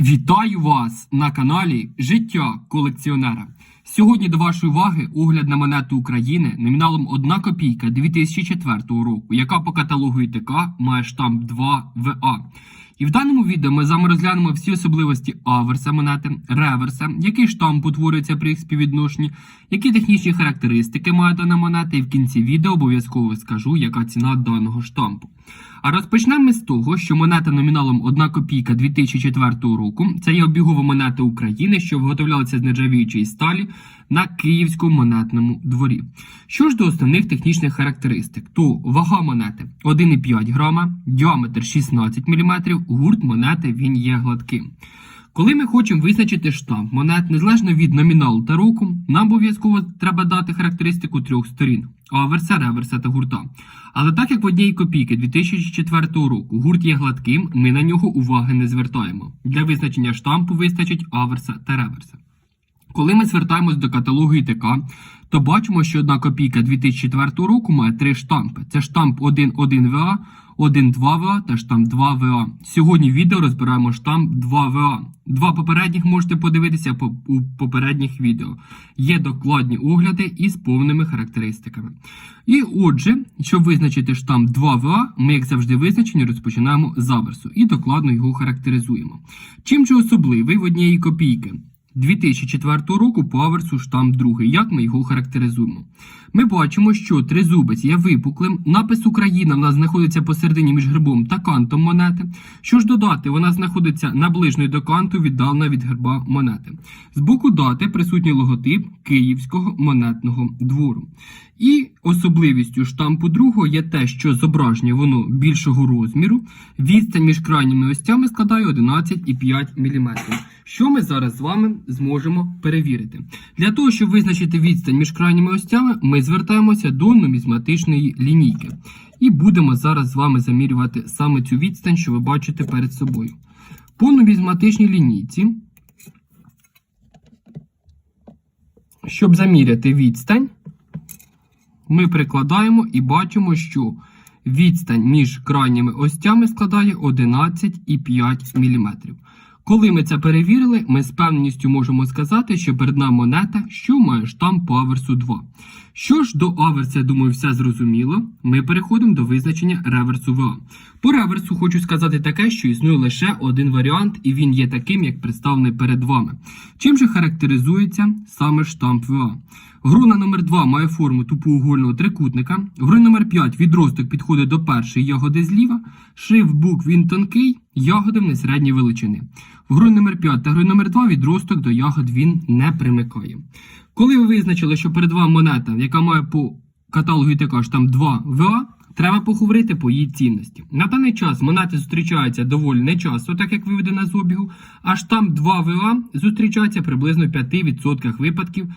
Вітаю вас на каналі Життя колекціонера. Сьогодні до вашої уваги огляд на монету України номіналом 1 копійка 2004 року, яка по каталогу ІТК має штамп 2 ВА. І в даному відео ми з вами розглянемо всі особливості аверса монети, реверса, який штамп утворюється при їх співвідношенні, які технічні характеристики має дана монета, і в кінці відео обов'язково скажу, яка ціна даного штампу. А розпочнемо ми з того, що монета номіналом 1 копійка 2004 року це є обігова монета України, що виготовлялася з нержавіючої сталі на Київському монетному дворі. Що ж до основних технічних характеристик, то вага монети 1,5 грама, діаметр 16 мм, гурт монети він є гладким. Коли ми хочемо визначити штамп монет, незалежно від номіналу та року, нам обов'язково треба дати характеристику трьох сторін аверса, реверса та гурта. Але так як в одній копійки 2004 року гурт є гладким, ми на нього уваги не звертаємо. Для визначення штампу вистачить аверса та реверса. Коли ми звертаємось до каталогу ІТК, то бачимо, що одна копійка 2004 року має три штампи: це штамп 1.1 ВА, 1.2 ВА та штамп 2 ВА. Сьогодні в відео розбираємо штамп 2 ВА. Два попередніх можете подивитися у попередніх відео. Є докладні огляди із повними характеристиками. І отже, щоб визначити штамп 2 ВА, ми, як завжди, визначення розпочинаємо з аверсу і докладно його характеризуємо. Чим же особливий в однієї копійки? 2004 року по аверсу штамп 2. Як ми його характеризуємо? Ми бачимо, що тризубець є випуклим. Напис Україна в нас знаходиться посередині між гербом та кантом монети. Що ж додати, вона знаходиться наближною до канту, віддалена від герба монети. З боку дати присутній логотип Київського монетного двору. І особливістю штампу другого є те, що зображення воно більшого розміру. Відстань між крайніми остями складає 11,5 мм. Що ми зараз з вами зможемо перевірити? Для того, щоб визначити відстань між крайніми остями, ми звертаємося до нумізматичної лінійки. І будемо зараз з вами замірювати саме цю відстань, що ви бачите перед собою. По нумізматичній лінійці, щоб заміряти відстань, ми прикладаємо і бачимо, що відстань між крайніми остями складає 11,5 мм. Коли ми це перевірили, ми з певністю можемо сказати, що перед нами монета, що має штамп по аверсу 2. Що ж до аверса, я думаю, все зрозуміло. Ми переходимо до визначення реверсу ВА. По реверсу хочу сказати таке, що існує лише один варіант, і він є таким, як представлений перед вами. Чим же характеризується саме штамп ВА? Грона номер 2 має форму тупоугольного трикутника. Грона номер 5 відросток підходить до першої ягоди зліва. Шрифт букв він тонкий, ягоди в середньої величини. В грої номер 5 та грої номер 2 відросток до ягод він не примикає. Коли ви визначили, що перед вами монета, яка має по каталогу також там 2 ВА, треба поговорити по її цінності. На даний час монети зустрічаються доволі нечасто, так як виведена з обігу, а штамп 2 ВА зустрічається приблизно в 5% випадків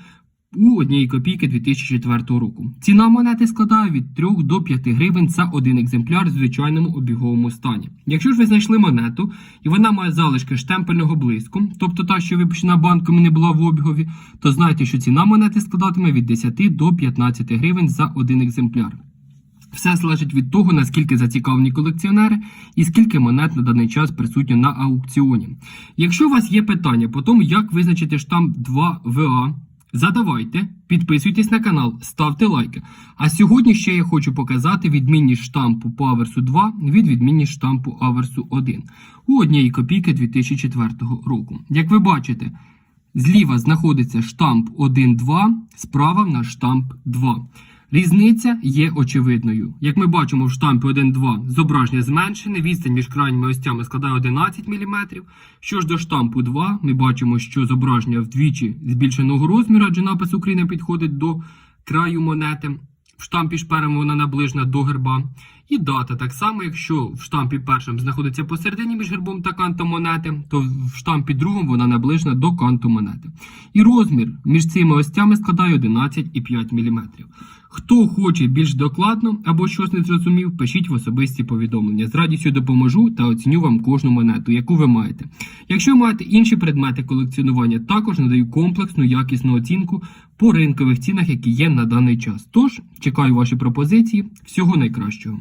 у однієї копійки 2004 року. Ціна монети складає від 3 до 5 гривень за один екземпляр в звичайному обіговому стані. Якщо ж ви знайшли монету і вона має залишки штемпельного блиску, тобто та, що випущена банком і не була в обігові, то знайте, що ціна монети складатиме від 10 до 15 гривень за один екземпляр. Все залежить від того, наскільки зацікавлені колекціонери і скільки монет на даний час присутньо на аукціоні. Якщо у вас є питання по тому, як визначити штамп 2 ВА, задавайте, підписуйтесь на канал, ставте лайки. А сьогодні ще я хочу показати відмінність штампу по аверсу 2 від відмінність штампу аверсу 1 у однієї копійки 2004 року. Як ви бачите, зліва знаходиться штамп 1.2, справа в нас штамп 2. Різниця є очевидною. Як ми бачимо в штампі 1.2 зображення зменшене, відстань між крайніми остями складає 11 мм. Що ж до штампу 2, ми бачимо, що зображення вдвічі збільшеного розміру, адже напис України підходить до краю монети. Штампі шпером вона наближена до герба. І дата так само, якщо в штампі першим знаходиться посередині між гербом та кантом монети, то в штампі другому вона наближена до канту монети. І розмір між цими остями складає 11,5 мм. Хто хоче більш докладно або щось не зрозумів, пишіть в особисті повідомлення. З радістю допоможу та оціню вам кожну монету, яку ви маєте. Якщо маєте інші предмети колекціонування, також надаю комплексну якісну оцінку по ринкових цінах, які є на даний час. Тож чекаю ваші пропозиції. Всього найкращого.